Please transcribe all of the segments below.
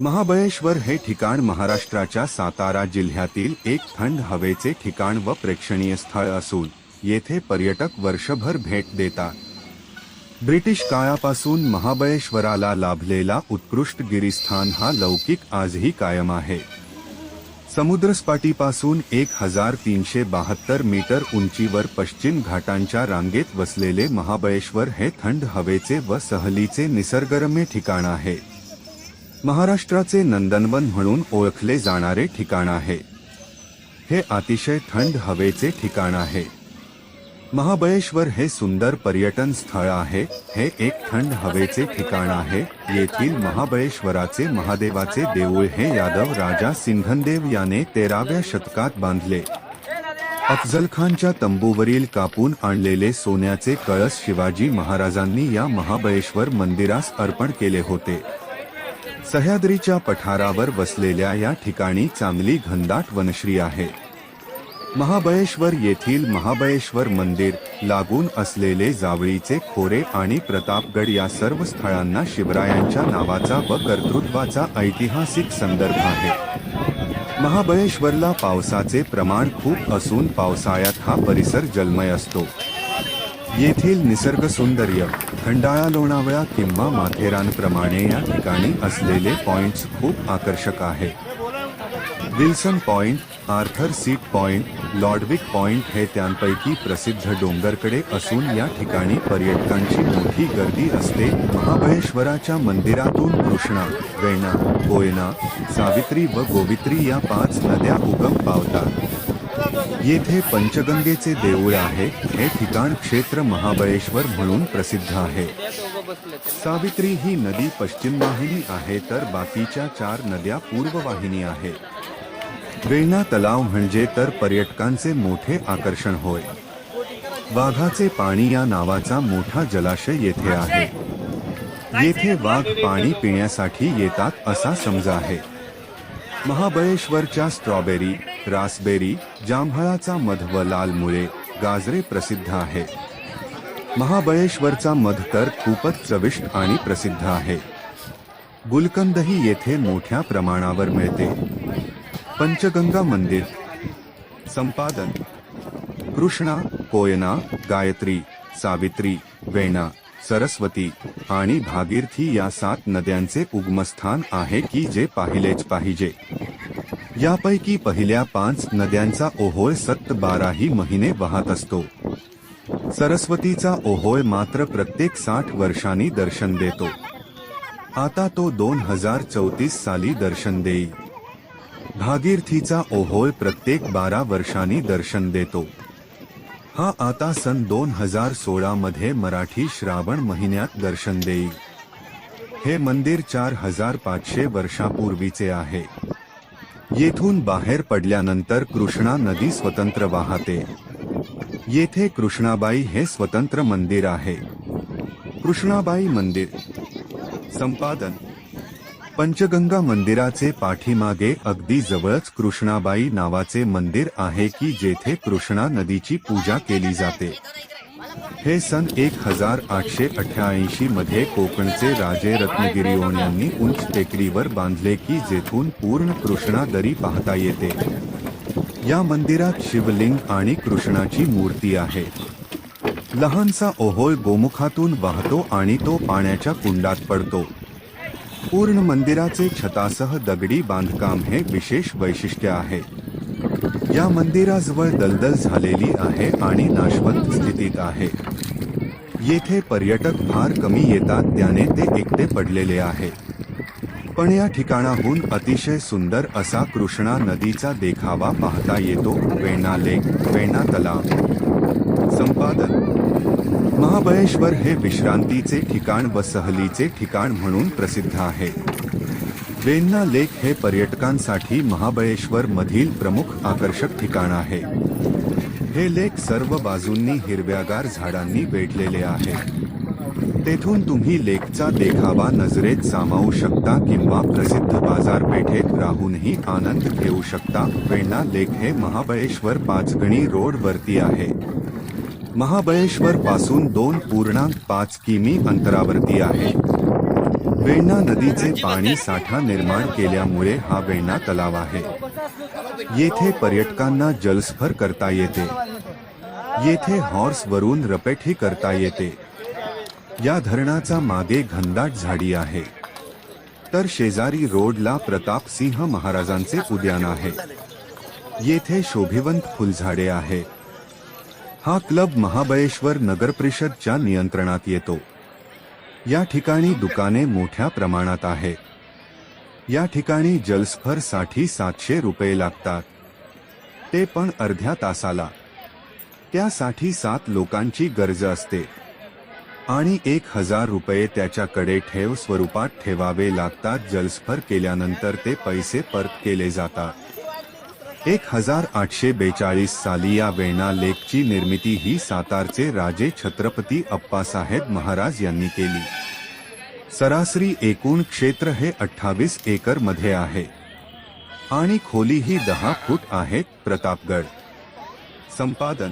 महाबळेश्वर हे ठिकाण महाराष्ट्राच्या सातारा जिल्ह्यातील एक थंड हवेचे ठिकाण व प्रेक्षणीय स्थळ असून येथे पर्यटक वर्षभर भेट देतात. ब्रिटिश काळापासून महाबळेश्वराला लाभलेला उत्कृष्ट गिरीस्थान हा लौकिक आजही कायम आहे. समुद्रसपाटीपासून एक हजार तीनशे बहात्तर मीटर उंचीवर पश्चिम घाटांच्या रांगेत वसलेले महाबळेश्वर हे थंड हवेचे व सहलीचे निसर्गरम्य ठिकाण आहे. महाराष्ट्राचे नंदनवन म्हणून ओळखले जाणारे ठिकाण आहे. हे अतिशय थंड हवेचे ठिकाण आहे. महाबळेश्वर हे सुंदर पर्यटन स्थळ आहे. हे एक थंड हवेचे ठिकाण आहे. येथील महाबळेश्वराचे महादेवाचे देऊळ हे यादव राजा सिंघनदेव याने तेराव्या शतकात बांधले. अफजलखानच्या तंबूवरील कापून आणलेले सोन्याचे कळस शिवाजी महाराजांनी या महाबळेश्वर मंदिरास अर्पण केले होते. सह्याद्रीच्या पठारावर वसलेल्या या ठिकाणी चांगली घनदाट वनश्री आहे. महाबळेश्वर येथील महाबळेश्वर मंदिर लागून असलेले जावळीचे खोरे आणि प्रतापगड या सर्व स्थळांना शिवरायांच्या नावाचा व कर्तृत्वाचा ऐतिहासिक संदर्भ आहे. महाबळेश्वरला पावसाचे प्रमाण खूप असून पावसाळ्यात हा परिसर जलमय असतो. येथील निसर्ग सौंदर्य खंडाळा लोणावळा किंवा माथेरानप्रमाणे या ठिकाणी असलेले पॉइंट्स खूप आकर्षक आहे. Wilson point Arthur Seat point Lodwick point हे त्यांपैकी प्रसिद्ध डोंगरकडे असून या ठिकाणी पर्यटकांची मोठी गर्दी असते. महाबळेश्वराच्या मंदिरातून कृष्णा वेणा कोयना सावित्री व गोवित्री या पाच नद्या उगम पावतात. येथे पंचगंगेचे देऊळ आहे. हे ठिकाण क्षेत्र महाबळेश्वर म्हणून प्रसिद्ध आहे. सावित्री ही नदी पश्चिम वाहिनी आहे तर बाकीच्या चार नद्या पूर्व वाहिनी आहे. वेण्णा तलाव म्हणजे तर पर्यटकांचे मोठे आकर्षण होय. वाघाचे पाणी या नावाचा मोठा जलाशय येथे आहे. येथे वाघ पाणी पिण्यासाठी येतात असा समज आहे. महाबळेश्वरच्या स्ट्रॉबेरी रासबेरी जांभळाचा मध व लाल मुळे गाजरे प्रसिद्ध आहे. महाबळेश्वरचा मध तर खूपच चविष्ट आणि प्रसिद्ध आहे. गुलकंदही येथे मोठ्या प्रमाणावर मिळते. पंचगंगा मंदिर. संपादन. कृष्णा कोयना गायत्री सावित्री वेणा सरस्वती आणि भागीरथी या सात नद्यांचे उगमस्थान आहे की जे पाहिलेच पाहिजे. यापैकी पहिल्या पाच नद्यांचा ओहोळ सत्त बाराही महिने वाहत असतो. सरस्वतीचा ओहोळ मात्र प्रत्येक साठ वर्षांनी दर्शन देतो. आता तो दोन हजार चौतीस साली दर्शन देई. भागीरथीचा ओहोळ प्रत्येक बारा वर्षांनी दर्शन देतो. हा आता सन दोन हजार सोळा मध्ये मराठी श्रावण महिन्यात दर्शन देईल हे मंदिर चार हजार पाचशे वर्षापूर्वीचे आहे. येथून बाहेर पडल्यानंतर कृष्णा नदी स्वतंत्र वाहते. येथे कृष्णाबाई हे स्वतंत्र मंदिर आहे. कृष्णाबाई मंदिर. संपादन. पंचगंगा मंदिराचे पाठीमागे अगदी जवळच कृष्णाबाई नावाचे मंदिर आहे की जेथे कृष्णा नदीची पूजा केली जाते. हे सन एक हजार आठशे अठ्याऐंशी मध्ये कोकणचे राजे रत्नगिरीओन यांनी उंच टेकडीवर बांधले की जेथून पूर्ण कृष्णा दरी पाहता येते. या मंदिरात शिवलिंग आणि कृष्णाची मूर्ती आहे. लहानसा ओहोळ गोमुखातून वाहतो आणि तो पाण्याच्या कुंडात पडतो. पूर्ण मंदिराचे छतासह दगडी बांधकाम हे विशेष वैशिष्ट्य आहे. या मंदिराजवळ दलदल झालेली आहे आणि नाशवंत स्थितीत आहे. येथे पर्यटक फार कमी येतात त्याने ते एकटे पडलेले आहे. पण या ठिकाणाहून अतिशय सुंदर असा कृष्णा नदीचा देखावा पाहता येतो. वेणा लेक वेणा तलाव. संपादन महाबळेश्वर हे विश्रांतीचे ठिकाण व सहलीचे ठिकाण म्हणून प्रसिद्ध आहे. वेन्ना लेक हे पर्यटकांसाठी महाबळेश्वर मधील प्रमुख आकर्षक ठिकाण आहे. हे लेक सर्व बाजूंनी हिरव्यागार झाडांनी वेढलेले आहे. तेथून तुम्ही लेकचा देखावा नजरेत सामावू शकता किंवा प्रसिद्ध बाजारपेठेत राहूनही आनंद घेऊ शकता. वेण्णा लेक हे महाबळेश्वर पाचगणी रोड वरती आहे. महाबळेश्वर पासून दोन पूर्णांक पाच किमी अंतरावरती आहे. वेण्णा नदीचे पाणी साठा निर्माण केल्यामुळे हा वेण्णा तलाव आहे. येथे पर्यटकांना जलस्फर करता येते. येथे हॉर्स वरून रपेटही करता येते. या धरणाचा मागे घनदाट झाडी आहे. तर शेजारी रोडला प्रतापसिंह महाराजांचे उद्यान आहे. येथे शोभिवंत फुलझाडे आहे. हा क्लब महाबळेश्वर नगर परिषदच्या नियंत्रणात येतो. या ठिकाणी दुकाने मोठ्या प्रमाणात आहेत या ठिकाणी जलस्फरसाठी सातशे रुपये लागतात. ते पण अर्ध्या तासाला. त्यासाठी सात लोकांची गरज असते. आणि एक हजार रुपये त्याच्याकडे ठेव स्वरूपात ठेवावे लागतात. जलस्फर केल्यानंतर ते पैसे परत केले जातात. एक हजार आठशे बेचाळीस साली या वेणा लेकची निर्मिती ही सातारचे राजे छत्रपती अप्पासाहेब महाराज यांनी केली. सरासरी एकूण क्षेत्र हे अठ्ठावीस एकरमध्ये आहे. आणि खोली ही दहा फूट आहे प्रतापगड. संपादन.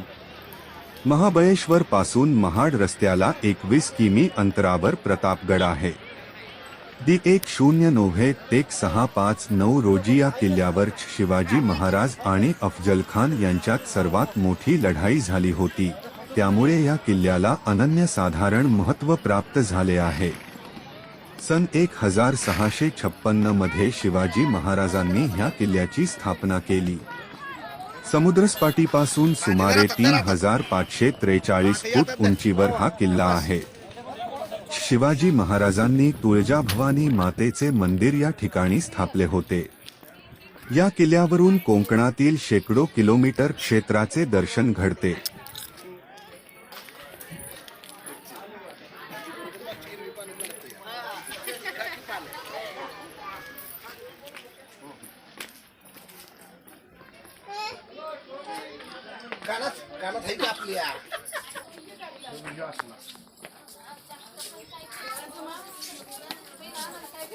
महाबळेश्वर पासून महाड रस्त्याला एकवीस किमी अंतरावर प्रतापगड आहे. दि एक शून्य नोव्हे एक सहा पाच नऊ रोजी या किल्ल्यावर शिवाजी महाराज आणि अफजल खान यांच्यात सर्वात मोठी लढाई झाली होती. त्यामुळे या किल्ल्याला अनन्यसाधारण महत्त्व प्राप्त झाले आहे. सन एक हजार सहाशे छप्पन्नमध्ये शिवाजी महाराजांनी ह्या किल्ल्याची स्थापना केली. समुद्रसपाटीपासून सुमारे तीन हजार पाचशे त्रेचाळीस फूट उंचीवर हा किल्ला आहे. शिवाजी महाराजांनी तुळजाभवानी मातेचे मंदिर या ठिकाणी स्थापले होते. या किल्ल्यावरून कोकणातील शेकडो किलोमीटर क्षेत्राचे दर्शन घडते.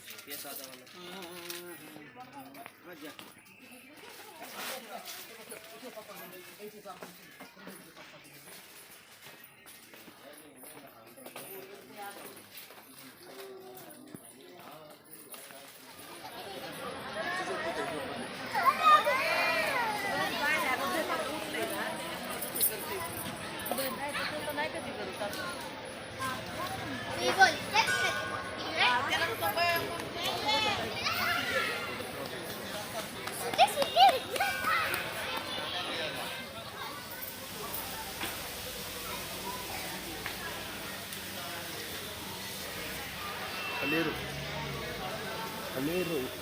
biasa dengan aja ये सादा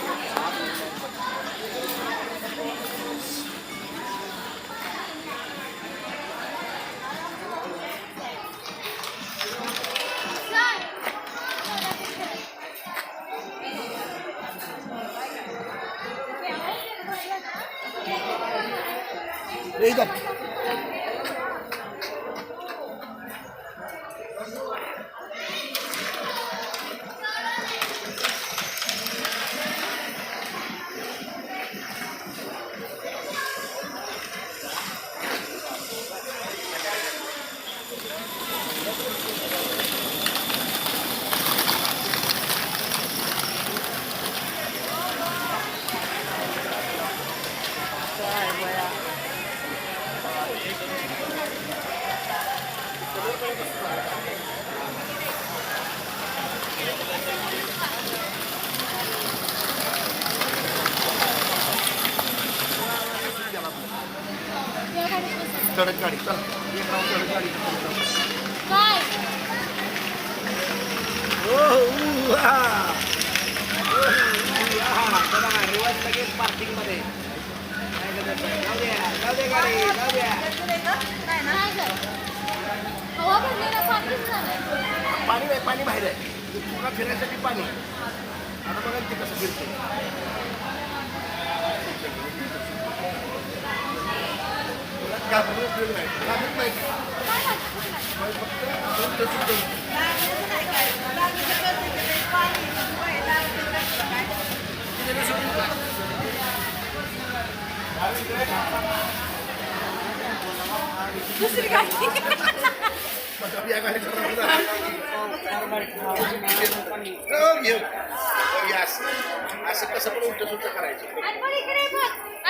এই দেখ इधर सडक गाडी. चल एक राऊंड सडक गाडी हा. रिवर्स लगेच पार्किंगमध्ये पाणी नाही पाणी बाहेर आहे. पुन्हा फिरायसाठी पाणी. आता बघा ते कसं फिरते घाबरून उपयोग नाही नाही फक्त आपण करू. दुसरी गाडी या आहे. या असं. असं कसं पण उलट सुलट करायचं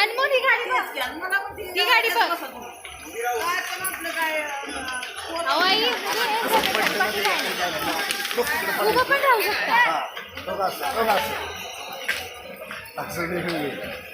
बघ अनमोल ही गाडी बघ. ही गाडी बघ. अहो आई गणपती जायला. उभं पण राहू शकता. हा. बघा असं